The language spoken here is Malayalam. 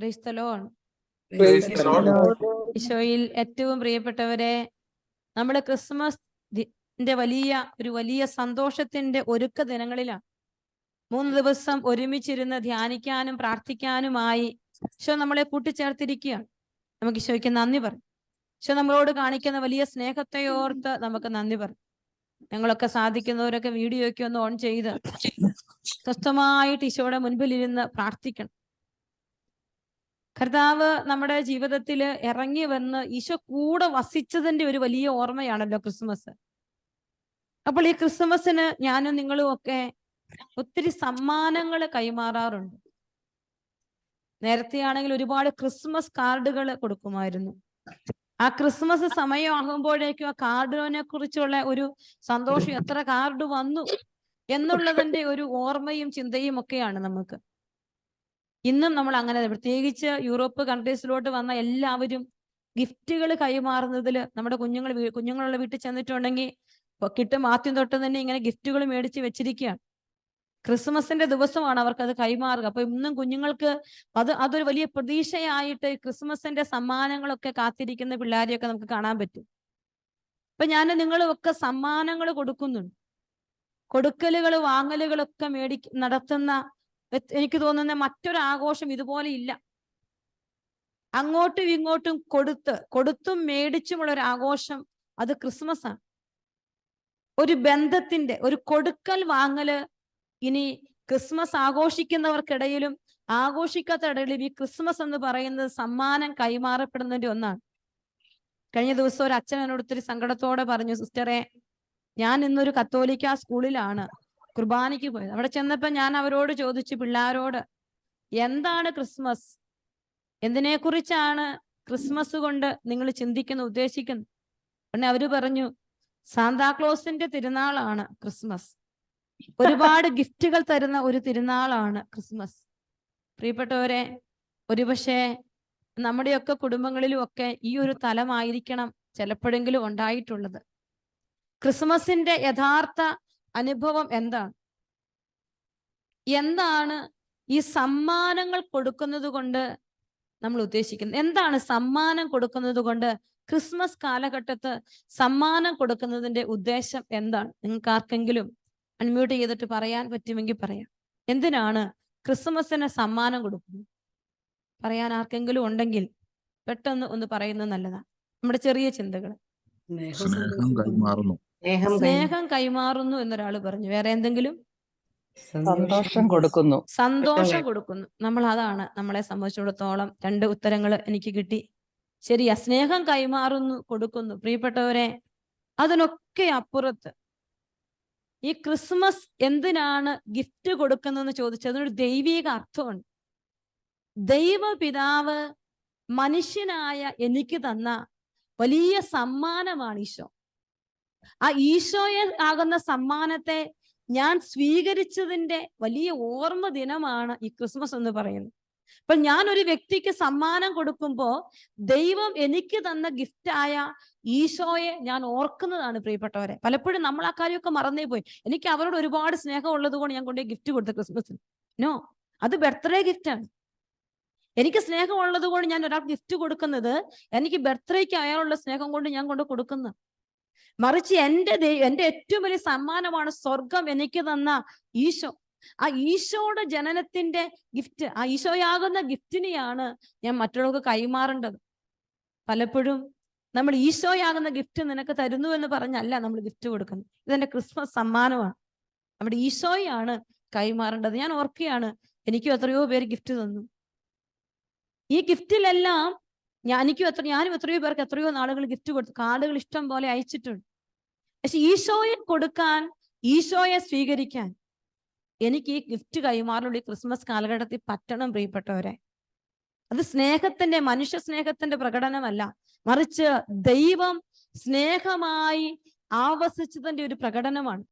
ക്രൈസ്തലോൺ. ഈശോയിൽ ഏറ്റവും പ്രിയപ്പെട്ടവരെ നമ്മുടെ ക്രിസ്മസ് വലിയ ഒരു വലിയ സന്തോഷത്തിന്റെ ഒരുക്ക ദിനങ്ങളിലാണ്. മൂന്ന് ദിവസം ഒരുമിച്ചിരുന്ന് ധ്യാനിക്കാനും പ്രാർത്ഥിക്കാനുമായി ഈശോ നമ്മളെ കൂട്ടിച്ചേർത്തിരിക്കുകയാണ്. നമുക്ക് ഈശോയ്ക്ക് നന്ദി പറയും. ഈശോ നമ്മളോട് കാണിക്കുന്ന വലിയ സ്നേഹത്തെ ഓർത്ത് നമുക്ക് നന്ദി പറയും. ഞങ്ങളൊക്കെ സാധിക്കുന്നവരൊക്കെ വീഡിയോയ്ക്ക് ഒക്കെ ഒന്ന് ഓൺ ചെയ്ത് സ്വസ്ഥമായിട്ട് ഈശോയുടെ മുൻപിൽ ഇരുന്ന് പ്രാർത്ഥിക്കണം. കർത്താവ് നമ്മുടെ ജീവിതത്തിൽ ഇറങ്ങി വന്ന് ഈശോ കൂടെ വസിച്ചതിന്റെ ഒരു വലിയ ഓർമ്മയാണല്ലോ ക്രിസ്മസ്. അപ്പോൾ ഈ ക്രിസ്മസിന് ഞാനും നിങ്ങളും ഒക്കെ ഒത്തിരി സമ്മാനങ്ങൾ കൈമാറാറുണ്ട്. നേരത്തെ ആണെങ്കിൽ ഒരുപാട് ക്രിസ്മസ് കാർഡുകൾ കൊടുക്കുമായിരുന്നു. ആ ക്രിസ്മസ് സമയമാകുമ്പോഴേക്കും ആ കാർഡിനെ കുറിച്ചുള്ള ഒരു സന്തോഷം എത്ര കാർഡ് വന്നു എന്നുള്ളതിന്റെ ഒരു ഓർമ്മയും ചിന്തയും ഒക്കെയാണ് നമുക്ക്. ഇന്നും നമ്മൾ അങ്ങനെ പ്രത്യേകിച്ച് യൂറോപ്പ് കൺട്രീസിലോട്ട് വന്ന എല്ലാവരും ഗിഫ്റ്റുകൾ കൈമാറുന്നതിൽ നമ്മുടെ കുഞ്ഞുങ്ങൾ കുഞ്ഞുങ്ങളുള്ള വീട്ടിൽ ചെന്നിട്ടുണ്ടെങ്കിൽ കിട്ടും. ആദ്യം തൊട്ട് തന്നെ ഇങ്ങനെ ഗിഫ്റ്റുകൾ മേടിച്ച് വെച്ചിരിക്കുകയാണ്. ക്രിസ്മസിന്റെ ദിവസമാണ് അവർക്ക് അത് കൈമാറുക. അപ്പൊ ഇന്നും കുഞ്ഞുങ്ങൾക്ക് അത് അതൊരു വലിയ പ്രതീക്ഷയായിട്ട് ക്രിസ്മസിന്റെ സമ്മാനങ്ങളൊക്കെ കാത്തിരിക്കുന്ന പിള്ളേരെയൊക്കെ നമുക്ക് കാണാൻ പറ്റും. അപ്പൊ ഞാൻ നിങ്ങളൊക്കെ സമ്മാനങ്ങൾ കൊടുക്കുന്നുണ്ട്. കൊടുക്കലുകൾ വാങ്ങലുകളൊക്കെ മേടി നടത്തുന്ന എനിക്ക് തോന്നുന്ന മറ്റൊരു ആഘോഷം ഇതുപോലെ ഇല്ല. അങ്ങോട്ടും ഇങ്ങോട്ടും കൊടുത്ത് കൊടുത്തും മേടിച്ചുമുള്ള ഒരു ആഘോഷം അത് ക്രിസ്മസ് ആണ് ഒരു ബന്ധത്തിന്റെ ഒരു കൊടുക്കൽ വാങ്ങൽ ഇനി ക്രിസ്മസ് ആഘോഷിക്കുന്നവർക്കിടയിലും ആഘോഷിക്കാത്ത ഇടയിലും ഈ ക്രിസ്മസ് എന്ന് പറയുന്നത് സമ്മാനം കൈമാറപ്പെടുന്നതിന്റെ ഒന്നാണ്. കഴിഞ്ഞ ദിവസം ഒരു അച്ഛൻ എന്നോട് ഒത്തിരി സങ്കടത്തോടെ പറഞ്ഞു സിസ്റ്ററെ ഞാൻ ഇന്നൊരു കത്തോലിക്ക സ്കൂളിലാണ്. കുർബാനയ്ക്ക് പോയത്. അവിടെ ചെന്നപ്പോൾ ഞാൻ അവരോട് ചോദിച്ചു പിള്ളേരോട് എന്താണ് ക്രിസ്മസ്? എന്തിനെക്കുറിച്ചാണ് ക്രിസ്മസ് കൊണ്ട് നിങ്ങൾ ചിന്തിക്കുന്ന ഉദ്ദേശിക്കുന്നു? ഉടനെ അവർ പറഞ്ഞു സാന്താക്ലോസിന്റെ തിരുനാളാണ് ക്രിസ്മസ്. ഒരുപാട് ഗിഫ്റ്റുകൾ തരുന്ന ഒരു തിരുനാളാണ് ക്രിസ്മസ്. പ്രിയപ്പെട്ടവരെ ഒരുപക്ഷെ നമ്മുടെയൊക്കെ കുടുംബങ്ങളിലും ഒക്കെ ഈ ഒരു തലമായിരിക്കണം ചിലപ്പോഴെങ്കിലും ഉണ്ടായിട്ടുള്ളത്. ക്രിസ്മസിന്റെ യഥാർത്ഥ അനുഭവം എന്താണ്? എന്താണ് ഈ സമ്മാനങ്ങൾ കൊടുക്കുന്നത് കൊണ്ട് നമ്മൾ ഉദ്ദേശിക്കുന്നത്? എന്താണ് സമ്മാനം കൊടുക്കുന്നത് കൊണ്ട് ക്രിസ്മസ് കാലഘട്ടത്ത് സമ്മാനം കൊടുക്കുന്നതിന്റെ ഉദ്ദേശം എന്താണ്? നിങ്ങൾക്ക് ആർക്കെങ്കിലും അൺമ്യൂട്ട് ചെയ്തിട്ട് പറയാൻ പറ്റുമെങ്കിൽ പറയാം. എന്തിനാണ് ക്രിസ്മസിന് സമ്മാനം കൊടുക്കുന്നത്? പറയാൻ ആർക്കെങ്കിലും ഉണ്ടെങ്കിൽ പെട്ടെന്ന് ഒന്ന് പറയുന്നത് നല്ലതാണ്. നമ്മുടെ ചെറിയ ചിന്തകൾ സ്നേഹം കൈമാറുന്നു. എന്നൊരാൾ സ്നേഹം കൈമാറുന്നു. എന്നൊരാൾ പറഞ്ഞു. വേറെ എന്തെങ്കിലും? സന്തോഷം. കൊടുക്കുന്നു. സന്തോഷം കൊടുക്കുന്നു. നമ്മൾ അതാണ് നമ്മളെ സംബന്ധിച്ചിടത്തോളം രണ്ട് ഉത്തരങ്ങൾ എനിക്ക് കിട്ടി. ശരി സ്നേഹം കൈമാറുന്നു കൊടുക്കുന്നു. പ്രിയപ്പെട്ടവരെ അതിനൊക്കെ അപ്പുറത്ത് ഈ ക്രിസ്മസ് എന്തിനാണ് ഗിഫ്റ്റ് കൊടുക്കുന്നതെന്ന് ചോദിച്ചത് അതിനൊരു ദൈവിക അർത്ഥമുണ്ട്. ദൈവപിതാവ് മനുഷ്യനായ എനിക്ക് തന്ന വലിയ സമ്മാനമാണ് ഈശോ. ആ ഈശോയെ ആകുന്ന സമ്മാനത്തെ ഞാൻ സ്വീകരിച്ചതിന്റെ വലിയ ഓർമ്മ ദിനമാണ് ഈ ക്രിസ്മസ് എന്ന് പറയുന്നത്. അപ്പൊ ഞാൻ ഒരു വ്യക്തിക്ക് സമ്മാനം കൊടുക്കുമ്പോൾ ദൈവം എനിക്ക് തന്ന ഗിഫ്റ്റായ ഈശോയെ ഞാൻ ഓർക്കുന്നതാണ് പ്രിയപ്പെട്ടവരെ. പലപ്പോഴും നമ്മൾ ആ കാര്യമൊക്കെ മറന്നേ പോയി. എനിക്ക് അവരോട് ഒരുപാട് സ്നേഹം ഉള്ളത് കൊണ്ട് ഞാൻ കൊണ്ടുപോയി ഗിഫ്റ്റ് കൊടുത്ത ക്രിസ്മസിന്. നോ അത് ബർത്ത്ഡേ ഗിഫ്റ്റ് ആണ്. എനിക്ക് സ്നേഹം ഉള്ളത് കൊണ്ട് ഞാൻ ഒരാൾക്ക് ഗിഫ്റ്റ് കൊടുക്കുന്നത് എനിക്ക് ബർത്ത്ഡേക്ക് അയാളുള്ള സ്നേഹം കൊണ്ട് ഞാൻ കൊണ്ട് കൊടുക്കുന്നത് മറിച്ച് എന്റെ എന്റെ ഏറ്റവും വലിയ സമ്മാനമാണ് സ്വർഗം എനിക്ക് തന്ന ഈശോ. ആ ഈശോയുടെ ജനനത്തിന്റെ ഗിഫ്റ്റ് ആ ഈശോയാകുന്ന ഗിഫ്റ്റിനെയാണ് ഞാൻ മറ്റുള്ളവർക്ക് കൈമാറേണ്ടത്. പലപ്പോഴും നമ്മൾ ഈശോയാകുന്ന ഗിഫ്റ്റ് നിനക്ക് തരുന്നു എന്ന് പറഞ്ഞല്ല നമ്മൾ ഗിഫ്റ്റ് കൊടുക്കുന്നത്. ഇതെന്റെ ക്രിസ്മസ് സമ്മാനമാണ്. നമ്മുടെ ഈശോയാണ് കൈമാറേണ്ടത്. ഞാൻ ഓർക്കുകയാണ് എനിക്കും എത്രയോ പേര് ഗിഫ്റ്റ് തന്നു. ഈ ഗിഫ്റ്റിലെല്ലാം ഞാൻ എനിക്കും എത്ര ഞാനും എത്രയോ പേർക്ക് എത്രയോ നാളുകൾ ഗിഫ്റ്റ് കൊടുത്തു കാർഡുകൾ ഇഷ്ടം പോലെ അയച്ചിട്ടുണ്ട്. പക്ഷെ ഈശോയെ കൊടുക്കാൻ ഈശോയെ സ്വീകരിക്കാൻ എനിക്ക് ഈ ഗിഫ്റ്റ് കൈമാറുള്ള ഈ ക്രിസ്മസ് കാലഘട്ടത്തിൽ പറ്റണം പ്രിയപ്പെട്ടവരെ. അത് സ്നേഹത്തിന്റെ മനുഷ്യ സ്നേഹത്തിന്റെ പ്രകടനമല്ല. മറിച്ച് ദൈവം സ്നേഹമായി ആവസിച്ചതിന്റെ ഒരു പ്രകടനമാണ്.